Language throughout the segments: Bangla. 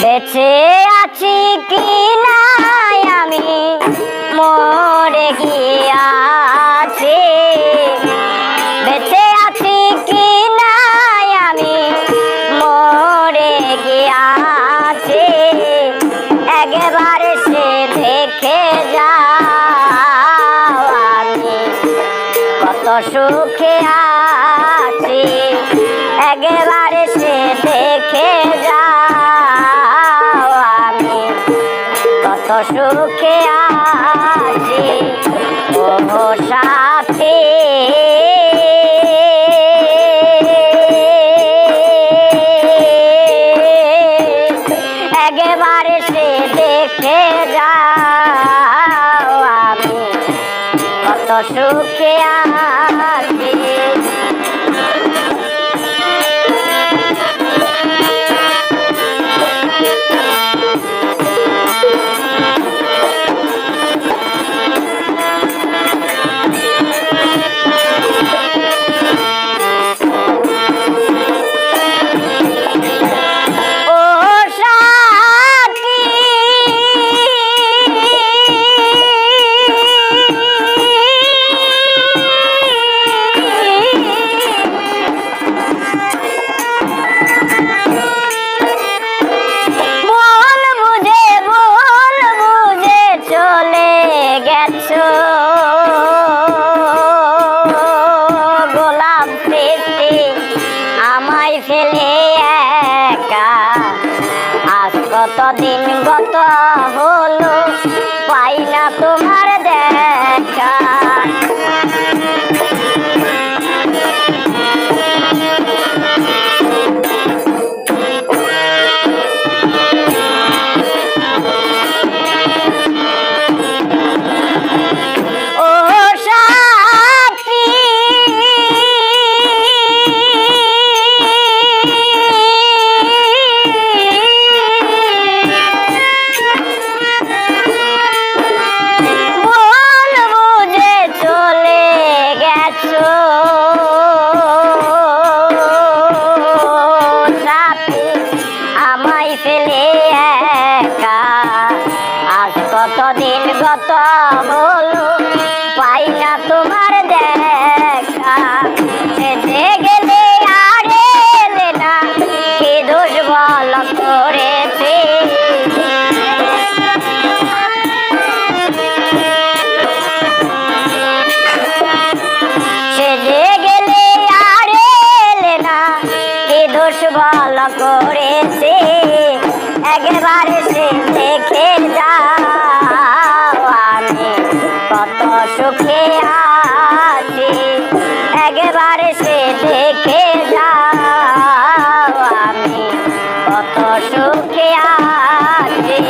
বেঁচে আছি কি আমি? মরে গিয়াছি। বেঁচে আছি কি না আমি? মরে গিয়াছি। একবার সে দেখে যাও আমি। কত সুখে আছি oh, গোলাপ সৃষ্টি আমায় ফেলে একা। আজ কত দিন গত হলো পাই না তোমার দেখা। দোষ বল করেছে, একবার সে দেখে যা আমি কত সুখে আছি। একবার সে দেখে যা আমি কত সুখে আছি।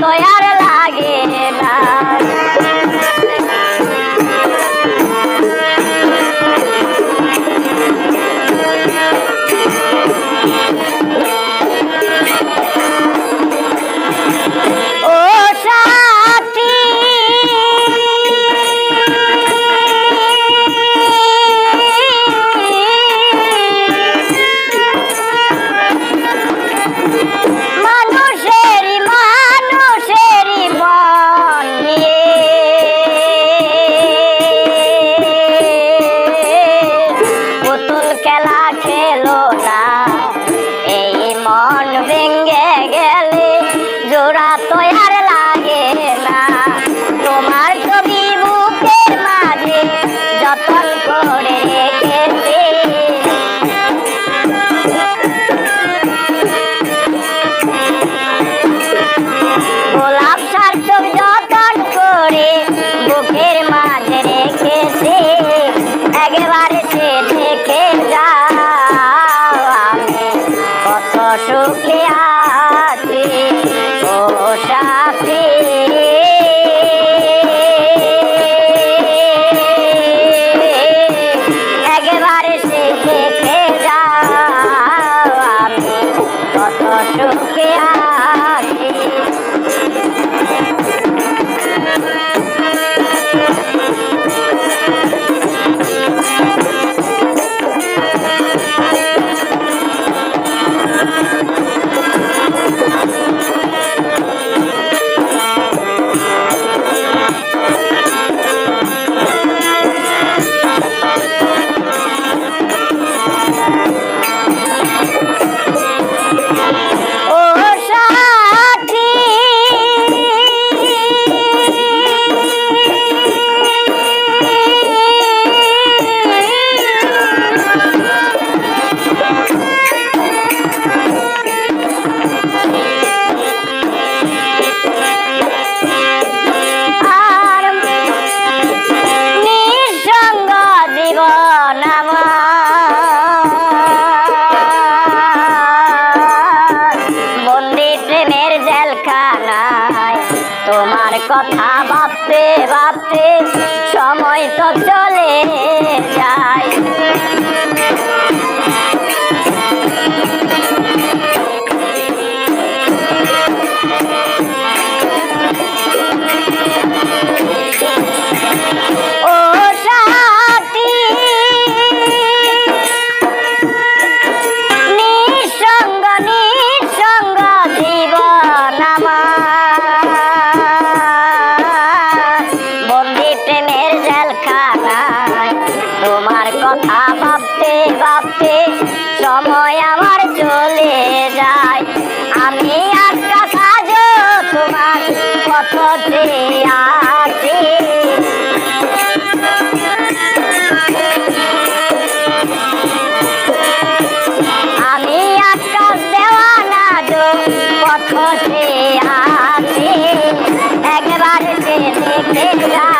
জোড়া অসুখে কথা ভাবতে ভাবতে সময় তো চলে যায়। কত আছে। আমি একটা দেওয়ানা দো কত আছে। একবার দেখে যা